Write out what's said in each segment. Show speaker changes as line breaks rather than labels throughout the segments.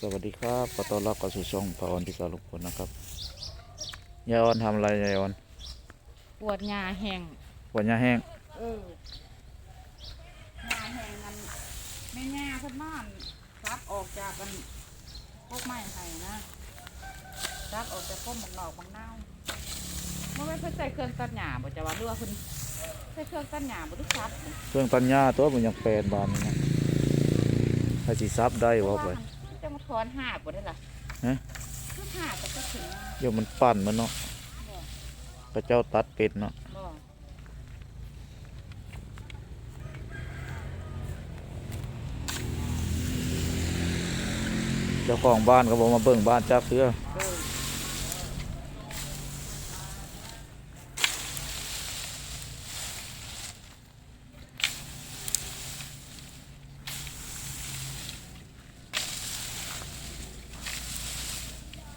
สวัสดีครับขอต้อนรับเข้าสู่ช่องพระออนพิศาลุงพลนะครับยายออนทำอะไรยายออน
ปวดหญ้าแห้ง
วันยาแห้ง
เออหญ้าแห้งมันไม่หญ้าเพิ่นบ้านซับออกจากกันพวกไม้ไผ่นะซับออกจากพวกหมกหนอกบางนาวเมื่อไม่นเพิ่นใส่เครื่องตัดหญ้าบ่จะว่าเรือว่าเพิ่นใส่เครื่องตัดหญ้าบ่ได้ซับ
เครื่องตัดหญ้าตัวมันยังแปลนบานนี่นะถ้าสิซับได้ว่าไป
จะมา ถอนหากบ่ได้ล่ะ
ฮะ
คือหากก็ถึงนะ
เดี๋ยวมันปั่นมันเนาะ
บ่
พระเจ้าตัดเป็ดเนาะ
บ่
เจ้าของบ้านก็บอกมาเบิ่งบ้านจักเสือ
เอ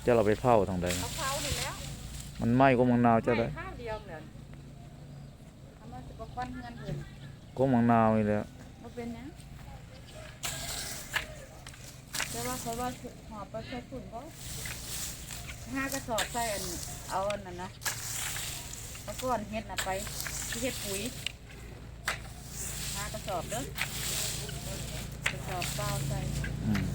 จะเราไปเผาทางใด
เขาเผานี่แล้ว
มันไหม้ก็มังนาวจะได้
ม่ข้าวเดียวเนี่ยทำมาสิบกว่าควันเงินเห็น
ก็มังนาวนี่แหล้ว
บ่เป็นหยังแต่ว่าเขาว่าหอบไปใส่ถุนบ่ห้ากระสอบใส่อันเอาอันนั้นนะเอาก้อนเฮ็ดน่ะไปที่เฮ็ดปุ๋ยห้ากระสอบเด้อกระสอบเปล่าใส่
อืม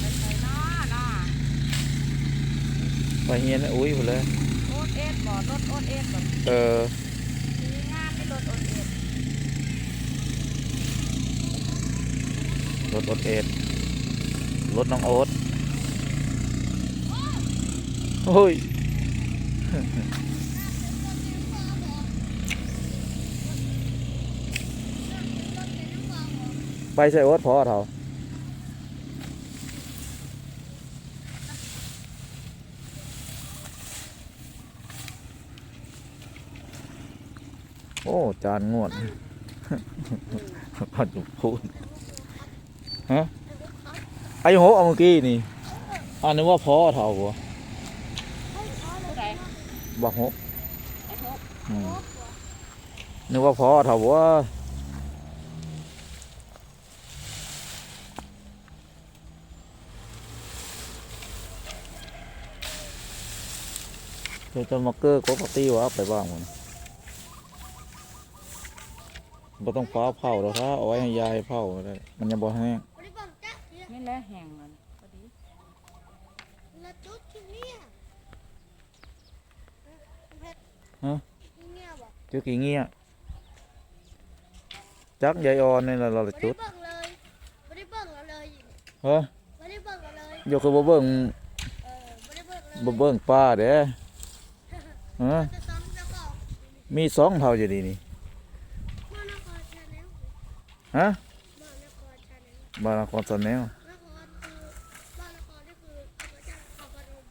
ไปใส่น้าน้า
ไป เฮียนอุ้ยไปเลย
โอ๊ตเอ็ดบ่รถโอ๊ตเอ็ดบ่
เออ
มีงานไม่รถโอ๊ตเอ็ด
รถรถเอ็ดรถน้องโอ๊ตโอ้ยไปใส่โอ๊ตพอเถาโจานงวดพันจุพูดฮะไอ้โหเอาเมื่อกี้นี่อันนึกว่าพ่อเท่าหัวบักหก
ไอ้พก
อืมนึกว่าพ่อเท่าหัวเดี๋ยวจะมาเกอร์ก็ปกติวะไปบ้างมัน ไม่ต้องฟ้าเผาหรอกถ้าเอาไว้ให้ยายเผาก็ได้มันยังบ่แห้ง
บริบังจ๊ะเนี่ย
นี่แหละแห้งมันพอดี
ละจุดที่เนี่ยเพชร
ฮะ
ที่เนี่ยบอก
เจ้ากี่เงี้ยจักยายออนนี่แหละเรา
บ
จุ
ริ
ด
บังเลยบริบังเราเลย
เฮ้ย
บริบังเราเลย
โยกคือบ่เบิ่ง
เออบริบังเลย
บ่เบิ่งป้าเด้ฮะ
จะซ้ำจะบอก
มีสองเท่าอยู่ดีนี่
มานครชาแนล
ฮะ
มานครชาแนล
บานครสนแนวน
ครคือบ้านนครนี่คือพระเจ้าเขาพนม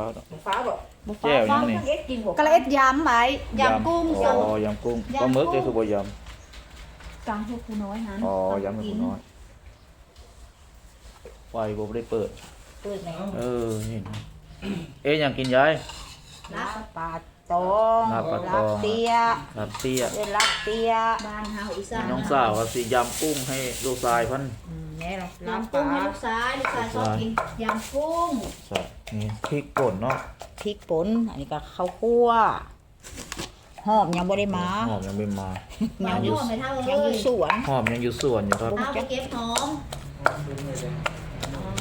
ฟ้าดอก
ฟ้าบ่
แก้วยังนี่
เอ็ดกินบ่
กระเอ็ดยำไหมยำกุ้ง
อ๋อยำกุ้งปลาหมึกนี่คือบ่ย
กลางพวกผู้น้อยหันำ
อ๋อยำให้ผู้น้อยไฟบ่ได้เปิด
เปิดแล้ว
เออเห็นเอ๊ะยังกินยาย
ลักปลาตอง
ลาบปลาตอง
ลักเตี้ย
ครับเตี้ย
เอ้ยลักเตี้ยบ้านเฮาอีสาน
น้องสาวว่าสิยำกุ้งให้ลูกชายพัน
อืมแม่ล่ะลัก
ยำ
ป
กุ้งให้
ลา
ลูกชาย ลูกชายชอบกินยำกุ้ง
ใช่ นี่พริกป่นเนาะ
พริกป่นอันนี้ก็ข้าวคั่วหอมยังบ่ได้มา
หอมยังไม่มา
ห
ยัง
อม
อยู่
หอมไม่เท่าเล
ยังอยู่
ย
สวน
หอมยังอยู่ส่วนอยู่ครับ
เอาไปเก็บหอม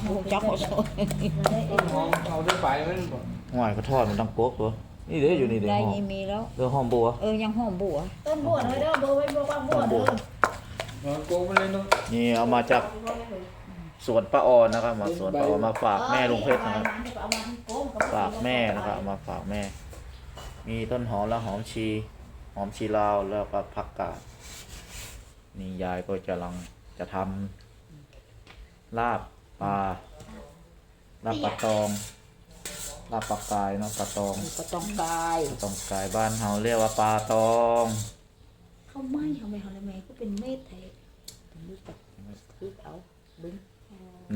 โอ้จักบ่สวน
เอาด้วยไปมันบอก
ห่วยเขาทอดมันดังโป๊กเหรอนี่เด้ออยู่นี่เด้อ
ได้
หอม
นี่มีแล้ว
เด้อหอมบัว
เออยังหอมบัว
ต้นบัวเลยเด้อบัวไว้บัวบ้างบัวเด้อ
เอาโกงไปเลยเนาะ
นี่เอามาจาก สวนป้าออนนะครับ มาสวนป้าออนมาฝากแม่ลุงเพชรนะครับ
เอามาที่โกง
ฝากแม่นะครับเอามาฝากแม่ มีต้นหอมและหอมชี หอมชีลาวแล้วก็ผักกาดนี่ยายก็จะลังจะทำลาบปลาลาบปลาตองลาบปลากายเนาะปลาตอง
ก็ต้องกาย
ปลาตองกายบ้านเฮาเรียกว่าปลาตอง
เขาไม่เขาไม่เขาเลยแม่ก็เป็นเม็ดไทยดึกดึกเอาดึง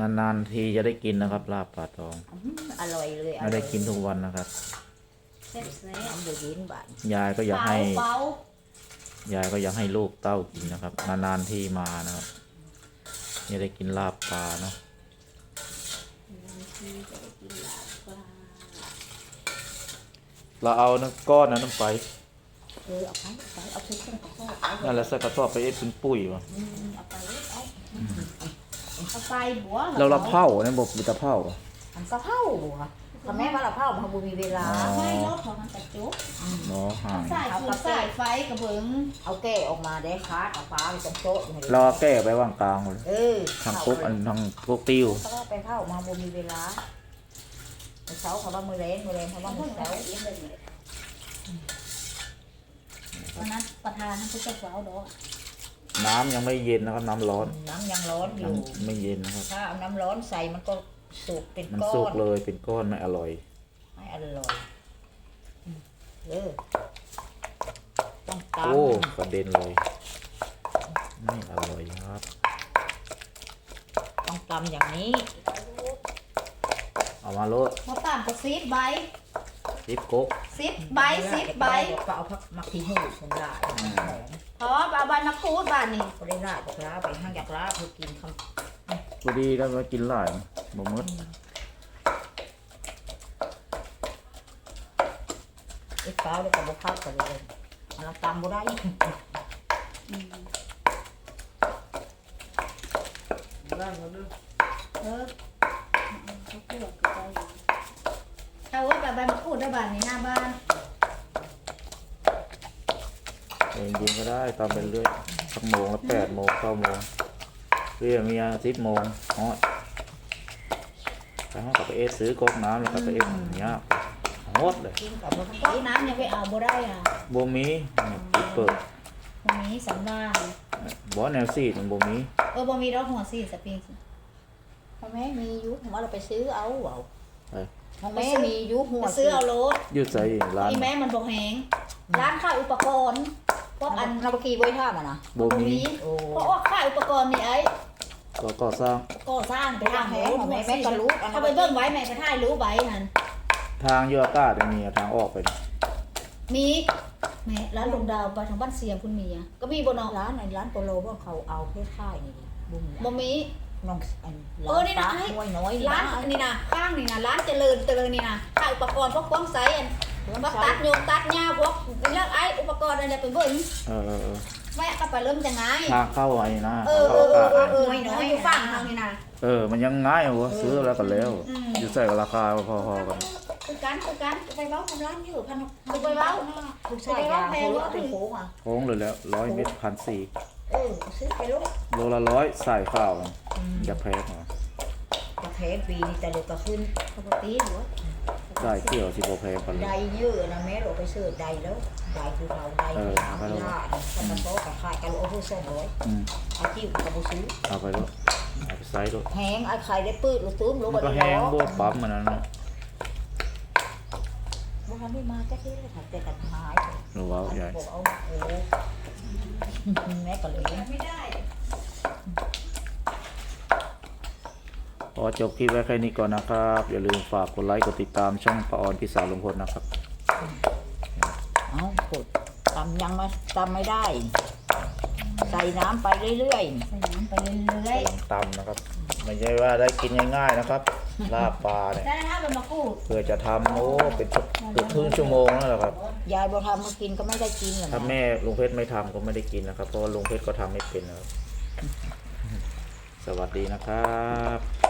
นานๆทีจะได้กินนะครับ ลาบปลาตอง
อื้อหืออร่อยเลย
ไม่ได้กินทุกวันนะครับ
แซ่บแซ่บ
ทำเดี๋ยวยินบ้าน
ยายก็อยากให้
เบา ยา
ยก็อยากให้ลูกเต้ากินนะครับ นานๆที่มานะครับจะได้กินลาบปลาเนาะเราเอาน้ำก้อนนั้นไป
เออเอาไปเอาไปเอาไปเครื่องกระเพาะเอาไป
นั่นแหละใส่กระสอบไปเอ็ดเป็นปุ๋ยวะ
อืมเอาไปเอา
เอา ไปบัว
เราละเผาเนี่ยบอกมีแตะเผาอะ
อันกระเพราค่ะถ้าแม่ว่าละเผามันบ่มีเวลา
อ๋อ
ไม่รถของมันกระจุก
เนาะห่าง
สายฟืนสายไฟกระเบิง
เอาแก้ออกมาได้คาดเอาฟ้าไปตรงโต๊ะนี่
เราแก้ไปวางกลางหมด
เออ
ทางกุ๊กอันทางกุ๊กติ้ว
เขาก็ไปเผามาบ่มีเวลาเมื่อเช้าเขาว่ามือแรงมือแรงเขาว่ามือเช้า
วันนั้นประธานท่านผู้เจ้าสาวดอก
น้ำยังไม่เย็นนะครับ น้ำร้อน
น้ำยังร้อนอยู่
น้ำไม่เย็นนะครับ
ถ้าเอาน้ำร้อนใส่มันก็สุกเป็น
มัน
ก้อ
สุก
น
เลยเป็นก้อนไม่อร่อย
ไม่อร่อยอืมเออต้องต
โอ้กระเด็นเลยไม่อร่อยครับำ
ต้องตำอย่างนี้
เอามาโลด
มาตามก็ซิบใบ
ซิปกุ๊ก
ซิบใบซิบใบ
เดี๋ยวก็เอาพักมักที่หูคนละ
พอเอาใบมะกรูดบ้านนี่
ก็ได้ลาดจากลาไปห้างจากลาเพื่อกินคำ
พอดีแล้วมากินหลายบ่หมด
ไอ้เปล่าแล้วก็บอกพักกันเลยอันละตำบ่ได้
นั่งกันด้วย
เออเขาปวดก็ไปถ้าว่าแบบใบมะกรูดได้บ้านนี่หน้าบ้าน
เองยิงก็ได้ตามไปเรื่อยสักโมงละแปดโมงเก้าโมงเรียมีอาทิตย์โมงฮอดไปห้องกับไปเอสซื้อก๊อกน้ำแล้วก็ไปเอสอย่างเงี้ยฮอดเลย
กินกับบ่ทัน
ก็น้ำยังไปเอาบ่ได้อะ
บ่มีเนี่ยปิดเปิด
ตรงนี้สำราญ
บ่แนวซีดมันบ่มี
เออบ่มีดอกหัวสิสปริง
พ่อแม่มีอยุผมว่าเราไปซื้อเอาเอา
ไป
พ่อแม่มีอยุหัว
ไปซื้อเอาโลด
ยืดใส่ร้าน
อีแม่มันบ่แหงร้านขายอุปกรณ์พวก
อั
อั
น
น
เราไปกี่บ่อยท่ามันนะ
บ่มี
โอ้
เพราะว่าขายอุปกรณ์นี่ไอ้
ก็ก่อสร้าง
ก่อสร้างไปทาง
แม่
โน้น
แม่แม่ก็รู้อัน
ถ้าไปเบิ่งไว้แม่ก็ถ่ายรู้ไว้นั่น
ทางยูอากาศมีทางออกไปนี่
มีแม่ร้านดวงดาวไปทางบ้านเสียงคุณมีอะก็มีบ่เนาะ
ร้านในร้านโปโลว่าเขาเอาเพชรค่ายนี่บุ้ง
บ่มี
น้องอัน
เออนี่นะ
ร้า
ไอ้
ห้วยน้อย
ร้านนี่นะข้างนี่นะร้านเจริญเจริญนี่นะขายอุปกรณ์พวกกล้องไซอัน
ร้าน
มา
ตั
ตั
ด
ดโยงตัดหญ้าพวกเรื่องไอ้อุปกรณ์อะไรไปเบิ่ง
เออเออเออ
แม่ก็ไปเริ่มจะง่าย
ทางเข้าไอ้นะ
เอ
ทาง
อเอ
เข้า
อ
อา
เออกา
ศ
เออเอออยู่ฝั่งทางนี่นะ
เออ มันยังง่ายอยู่วะซื้อแล้วก็แล้ว
อืม
อยู่ใส่กับราคาพอๆกัน
คือกันคือกัน
ไปเว้าทำร้านอยู่พัน
ไปเว้า
ผู้ชายยางเขาเอาไปโค้งอะ
โค้งเลยแล้วร้อยเมตรพันสี่
เออซื้อไปลูก
โลละร้อยใส่ข้าวอย่าแพงเหรอ
จะแพ้ปีนี้แต่เด็กก็ขึ้น
ปกติหรือว่า
ใส่เกี่ยวสิบแพงกันเล
ใด
ย
เยอะนะแม่เราไปซื้อใดแล้วใดคือเราใด
เออ
ทำ
ไปแล้ว
ยาท่านมาโต๊ะกับขายกันโอ้โหสองร้อย
อืม
อาชีพกับบุซื้อ
เอาไปแล้วเอาไปใส่ด้วย
แห้งไอ้ไข่ได้ปื้ดหรือตื้มหรือ
มันก็
บ่
แห้งบวกปั๊มมันนั้นเนาะ
บ่ทันได้มาแค่ที่เลยค่ะแต่กันหาย
หรือว่าใหญ่
บอกเอาโอ้ แม่ก็เลย
ไม่ได้
พอจบคลิปไว้แค่นี้ก่อนนะครับ อย่าลืมฝากกดไลค์กดติดตามช่องปะออนพิสาวลุงพลนะครับ
เอากดตำยังมาตำไม่ได้ ใส่น้ำไปเรื่อย
ใส่น้ำไปเรื่อย
ลองตำนะครับ ไม่ใช่ว่าได้กินง่ายๆนะครับ ลาบปลาเนี่ย
ๆได้นะเป็นมะกรูด
เพื่อจะทำโอ้เป็นชั่วเกือบครึ่งชั่วโมงแล้วแหละครับ
ๆยายบ่ทำมากินก็ไม่ได้กินหรอก
ถ้า
นะ
แม่ลุงเพชรไม่ทำก็ไม่ได้กินนะครับ เพราะว่าลุงเพชรก็ทำไม่เป็นนะครับ สวัสดีนะครับ